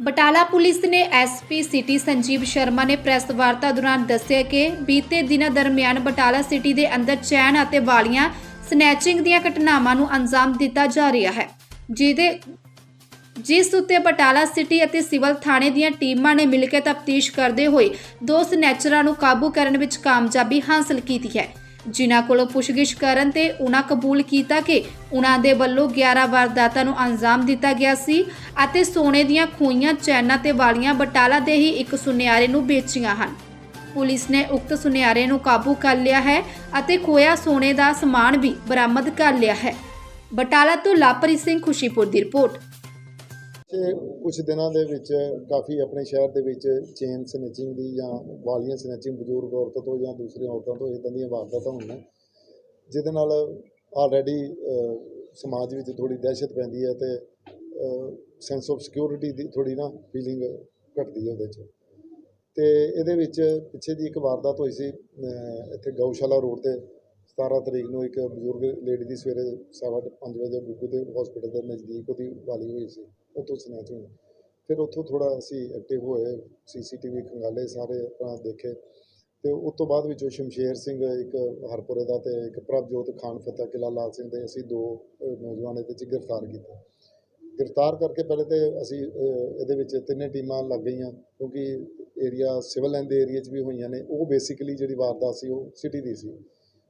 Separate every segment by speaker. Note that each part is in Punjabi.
Speaker 1: ਬਟਾਲਾ ਪੁਲਿਸ ਨੇ ਐਸਪੀ ਸਿਟੀ ਸੰਜੀਵ ਸ਼ਰਮਾ ਨੇ ਪ੍ਰੈਸ ਵਾਰਤਾ ਦੌਰਾਨ ਦੱਸਿਆ ਕਿ ਬੀਤੇ ਦਿਨਾਂ ਦਰਮਿਆਨ ਬਟਾਲਾ ਸਿਟੀ ਦੇ ਅੰਦਰ ਚੈਨ ਅਤੇ ਵਾਲੀਆਂ ਸਨੈਚਿੰਗ ਦੀਆਂ ਘਟਨਾਵਾਂ ਨੂੰ ਅੰਜਾਮ ਦਿੱਤਾ ਜਾ ਰਿਹਾ ਹੈ, ਜਿਹਦੇ ਜਿਸ ਉੱਤੇ ਬਟਾਲਾ ਸਿਟੀ ਅਤੇ ਸਿਵਲ ਥਾਣੇ ਦੀਆਂ ਟੀਮਾਂ ਨੇ ਮਿਲ ਕੇ ਤਫਤੀਸ਼ ਕਰਦੇ ਹੋਏ ਦੋ ਸਨੈਚਰਾਂ ਨੂੰ ਕਾਬੂ ਕਰਨ ਵਿੱਚ ਕਾਮਯਾਬੀ ਹਾਸਲ ਕੀਤੀ ਹੈ। ਜਿਨ੍ਹਾਂ ਕੋਲੋਂ ਪੁੱਛਗਿੱਛ ਕਰਨ ਤੇ ਉਹਨਾਂ ਕਬੂਲ ਕੀਤਾ ਕਿ ਉਹਨਾਂ ਦੇ ਵੱਲੋਂ 11 ਵਾਰਦਾਤਾਂ ਨੂੰ ਅੰਜਾਮ ਦਿੱਤਾ ਗਿਆ ਸੀ ਅਤੇ ਸੋਨੇ ਦੀਆਂ ਖੋਈਆਂ, ਚੈਨਾਂ ਤੇ ਵਾਲੀਆਂ ਬਟਾਲਾ ਦੇ ਹੀ ਇੱਕ ਸੁਨਿਆਰੇ ਨੂੰ ਵੇਚੀਆਂ ਹਨ। ਪੁਲਿਸ ਨੇ ਉਕਤ ਸੁਨਿਆਰੇ ਨੂੰ ਕਾਬੂ ਕਰ ਲਿਆ ਹੈ ਅਤੇ ਖੋਇਆ ਸੋਨੇ ਦਾ ਸਮਾਨ ਵੀ ਬਰਾਮਦ ਕਰ ਲਿਆ ਹੈ। ਬਟਾਲਾ ਤੋਂ ਲਾਪਰੀ ਸਿੰਘ ਖੁਸ਼ੀਪੁਰ ਦੀ ਰਿਪੋਰਟ।
Speaker 2: ਤੇ ਕੁਝ ਦਿਨਾਂ ਦੇ ਵਿੱਚ ਕਾਫੀ ਆਪਣੇ ਸ਼ਹਿਰ ਦੇ ਵਿੱਚ ਚੇਨ ਸਨੈਚਿੰਗ ਦੀ ਜਾਂ ਵਾਲੀਆਂ ਸਨੈਚਿੰਗ ਬਜ਼ੁਰਗ ਔਰਤਾਂ ਤੋਂ ਜਾਂ ਦੂਸਰੀਆਂ ਔਰਤਾਂ ਤੋਂ ਇਦਾਂ ਦੀਆਂ ਵਾਰਦਾਤਾਂ ਹੋਈਆਂ ਜਿਹਦੇ ਨਾਲ ਆਲਰੇਡੀ ਸਮਾਜ ਵਿੱਚ ਥੋੜੀ ਦਹਿਸ਼ਤ ਪੈਂਦੀ ਹੈ ਤੇ ਸੈਂਸ ਆਫ ਸਿਕਿਉਰਿਟੀ ਦੀ ਥੋੜੀ ਨਾ ਫੀਲਿੰਗ ਘਟਦੀ ਹੈ ਉਹਦੇ 'ਚ। ਤੇ ਇਹਦੇ ਵਿੱਚ ਪਿੱਛੇ ਦੀ ਇੱਕ ਵਾਰਦਾਤ ਹੋਈ ਸੀ ਇੱਥੇ ਗਊਸ਼ਾਲਾ ਰੋਡ ਤੇ 17 ਤਰੀਕ ਨੂੰ ਇੱਕ ਬਜ਼ੁਰਗ ਲੇਡੀ ਦੀ ਸਵੇਰੇ ਸਵਾ ਪੰਜ ਵਜੇ ਗੁੱਗੂ ਦੇ ਹਸਪੀਟਲ ਦੇ ਨਜ਼ਦੀਕ ਉਹਦੀ ਵਾਲੀ ਹੋਈ ਸੀ। ਉੱਥੋਂ ਸਨੈਚ ਹੋਈ ਫਿਰ ਉੱਥੋਂ ਥੋੜਾ ਅਸੀਂ ਐਕਟਿਵ ਹੋਏ ਸੀਸੀਟੀਵੀ ਖੰਗਾਲੇ, ਸਾਰੇ ਆਪਣਾ ਦੇਖੇ। ਤੇ ਉਸ ਤੋਂ ਬਾਅਦ ਵਿੱਚੋਂ ਸ਼ਮਸ਼ੇਰ ਸਿੰਘ ਇੱਕ ਹਰਪੁਰੇ ਦਾ ਤੇ ਇੱਕ ਪ੍ਰਭਜੋਤ ਖਾਨ ਫਤਿਹ ਕਿਲਾ ਲਾਲ ਸਿੰਘ ਦੇ ਅਸੀਂ ਦੋ ਨੌਜਵਾਨ ਇਹਦੇ 'ਚ ਗ੍ਰਿਫਤਾਰ ਕੀਤੇ। ਗ੍ਰਿਫਤਾਰ ਕਰਕੇ ਪਹਿਲੇ ਤੇ ਅਸੀਂ ਇਹਦੇ ਵਿੱਚ ਤਿੰਨੇ ਟੀਮਾਂ ਲੱਗ ਗਈਆਂ, ਕਿਉਂਕਿ ਏਰੀਆ ਸਿਵਲ ਲਾਈਨ ਦੇ ਏਰੀਆ 'ਚ ਵੀ ਹੋਈਆਂ ਨੇ। ਉਹ ਬੇਸਿਕਲੀ ਜਿਹੜੀ ਵਾਰਦਾਤ ਸੀ, ਉਹ ਸਿਟੀ ਦੀ ਸੀ।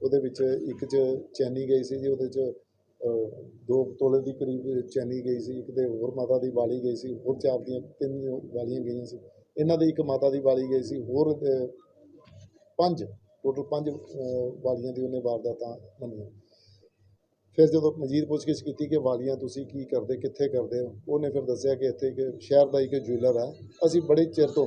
Speaker 2: ਉਹਦੇ ਵਿੱਚ ਇੱਕ 'ਚ ਚੈਨੀ ਗਈ ਸੀ ਜੀ, ਉਹਦੇ 'ਚ ਦੋ ਤੋਲੇ ਦੀ ਕਰੀਬ ਚੈਨੀ ਗਈ ਸੀ, ਇੱਕ ਦੇ ਹੋਰ ਮਾਤਾ ਦੀ ਵਾਲੀ ਗਈ ਸੀ, ਹੋਰ ਚਾਰ ਦੀਆਂ ਤਿੰਨ ਵਾਲੀਆਂ ਗਈਆਂ ਸੀ। ਇਹਨਾਂ ਦੀ ਇੱਕ ਮਾਤਾ ਦੀ ਵਾਲੀ ਗਈ ਸੀ, ਹੋਰ ਪੰਜ ਟੋਟਲ ਪੰਜ ਵਾਲੀਆਂ ਦੀ ਉਹਨੇ ਵਾਰਦਾਤਾਂ ਮੰਨੀਆਂ। ਫਿਰ ਜਦੋਂ ਮਜੀਦ ਪੁੱਛਗਿੱਛ ਕੀਤੀ ਕਿ ਵਾਲੀਆਂ ਤੁਸੀਂ ਕੀ ਕਰਦੇ, ਕਿੱਥੇ ਕਰਦੇ ਹੋ, ਉਹਨੇ ਫਿਰ ਦੱਸਿਆ ਕਿ ਇੱਥੇ ਇੱਕ ਸ਼ਹਿਰ ਦਾ ਇੱਕ ਜੁਐਲਰ ਹੈ। ਅਸੀਂ ਬੜੇ ਚਿਰ ਤੋਂ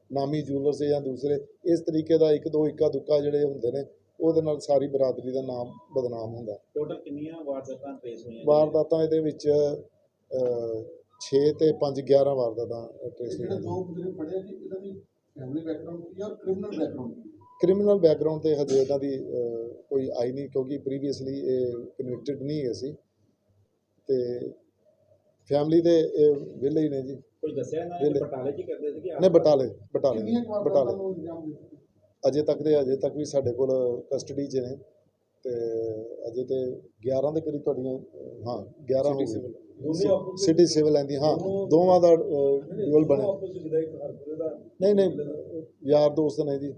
Speaker 2: ਨਾਮੀ ਜੁਐਲਰਸ ਜਾਂ ਦੂਸਰੇ ਇਸ ਤਰੀਕੇ ਦਾ ਇੱਕ ਦੋ ਇੱਕਾ ਦੁੱਕਾ ਜਿਹੜੇ ਹੁੰਦੇ ਨੇ ਉਹਦੇ ਨਾਲ ਸਾਰੀ ਬਰਾਦਰੀ ਦਾ ਨਾਮ ਬਦਨਾਮ ਹੁੰਦਾ
Speaker 3: ਟੋਟਲ ਕਿੰਨੀਆਂ ਵਾਰਦਾਤਾਂ ਟ੍ਰੇਸ ਹੋਈਆਂ?
Speaker 2: ਵਾਰਦਾਤਾਂ ਇਹਦੇ ਵਿੱਚ 6 ਤੇ 5 11 ਵਾਰਦਾਤਾਂ ਟ੍ਰੇਸ ਹੋਈਆਂ
Speaker 4: ਦੋ ਜਿਹੜੇ ਫੜਿਆ ਜੀ ਇਹਨਾਂ ਦੀ ਫੈਮਿਲੀ ਬੈਕਗ੍ਰਾਉਂਡ ਕੀ ਆ ਔਰ ਕ੍ਰਿਮੀਨਲ ਬੈਕਗ੍ਰਾਉਂਡ?
Speaker 2: ਕ੍ਰਿਮੀਨਲ ਬੈਕਗ੍ਰਾਉਂਡ ਤੇ ਹਜੇ ਇਹਨਾਂ ਦੀ ਕੋਈ ਆਈ ਨਹੀਂ ਕਿਉਂਕਿ ਪ੍ਰੀਵੀਅਸਲੀ ਇਹ ਕਨਵਿਕਟਡ ਨਹੀਂ ਹੈ ਸੀ ਤੇ ਫੈਮਿਲੀ ਦੇ ਇਹ ਵਿਹਲੇ ਹੀ ਨੇ ਜੀ
Speaker 3: ਕੁਝ ਦੱਸਿਆ ਨਾ। ਬਟਾਲੇ ਚ ਕਰਦੇ ਸੀ ਕਿ
Speaker 2: ਬਟਾਲੇ
Speaker 4: ਕੁ
Speaker 2: ਅਜੇ ਤੱਕ ਦੇ ਅਜੇ ਤੱਕ ਵੀ ਸਾਡੇ ਕੋਲ ਕਸਟਡੀ 'ਚ ਨੇ ਤੇ ਅਜੇ ਤੇ 11 ਦੇ ਕਰੀਬ ਤੁਹਾਡੀਆਂ ਹਾਂ 11 ਹੋ ਗਏ ਸਿਟੀ ਸਿਵਲ ਲੈਂਦੀ ਹਾਂ ਦੋਵਾਂ ਦਾ ਡਿਊਲ ਬਣਿਆ। ਨਹੀਂ ਨਹੀਂ ਯਾਰ ਦੋਸਤ ਨੇ ਜੀ।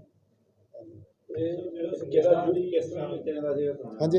Speaker 2: ਹਾਂਜੀ।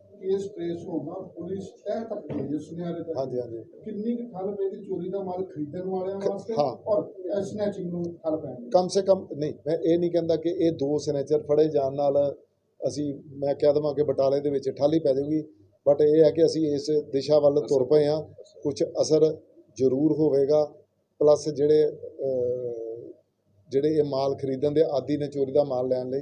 Speaker 4: ਕੇਸ ਟ੍ਰੇਸ ਹੋਣਾ ਪੁਲਿਸ ਤਹਿ ਤੱਕ ਗਈ ਹੈ ਸੁਨਿਆਰੇ ਤੱਕ।
Speaker 2: ਹਾਂਜੀ ਹਾਂਜੀ।
Speaker 4: ਕਿੰਨੀ ਕੁ ਪਏਗੀ ਚੋਰੀ ਦਾ ਮਾਲ ਖਰੀਦਣ ਵਾਲਿਆਂ ਵਾਸਤੇ
Speaker 2: ਹਾਂ।
Speaker 4: ਔਰ ਸਨੈਚਿੰਗ ਨੂੰ ਠੱਲ ਪੈਣੀ
Speaker 2: ਕਮ ਸੇ ਕਮ ਨਹੀਂ ਮੈਂ ਇਹ ਨਹੀਂ ਕਹਿੰਦਾ ਕਿ ਇਹ ਦੋ ਸਿਗਨੇਚਰ ਫੜੇ ਜਾਣ ਨਾਲ ਅਸੀਂ ਮੈਂ ਕਹਿ ਦੇਵਾਂ ਕਿ ਬਟਾਲੇ ਦੇ ਵਿੱਚ ਠਾਲੀ ਪੈ ਜਾਊਗੀ ਬਟ ਇਹ ਹੈ ਕਿ ਅਸੀਂ ਇਸ ਦਿਸ਼ਾ ਵੱਲ ਤੁਰ ਪਏ ਹਾਂ। ਕੁਝ ਅਸਰ ਜ਼ਰੂਰ ਹੋਵੇਗਾ ਪਲੱਸ ਜਿਹੜੇ ਅਹ, ਜਿਹੜੇ ਇਹ ਮਾਲ ਖਰੀਦਣ ਦੇ ਆਦੀ ਨੇ ਚੋਰੀ ਦਾ ਮਾਲ ਲੈਣ ਲਈ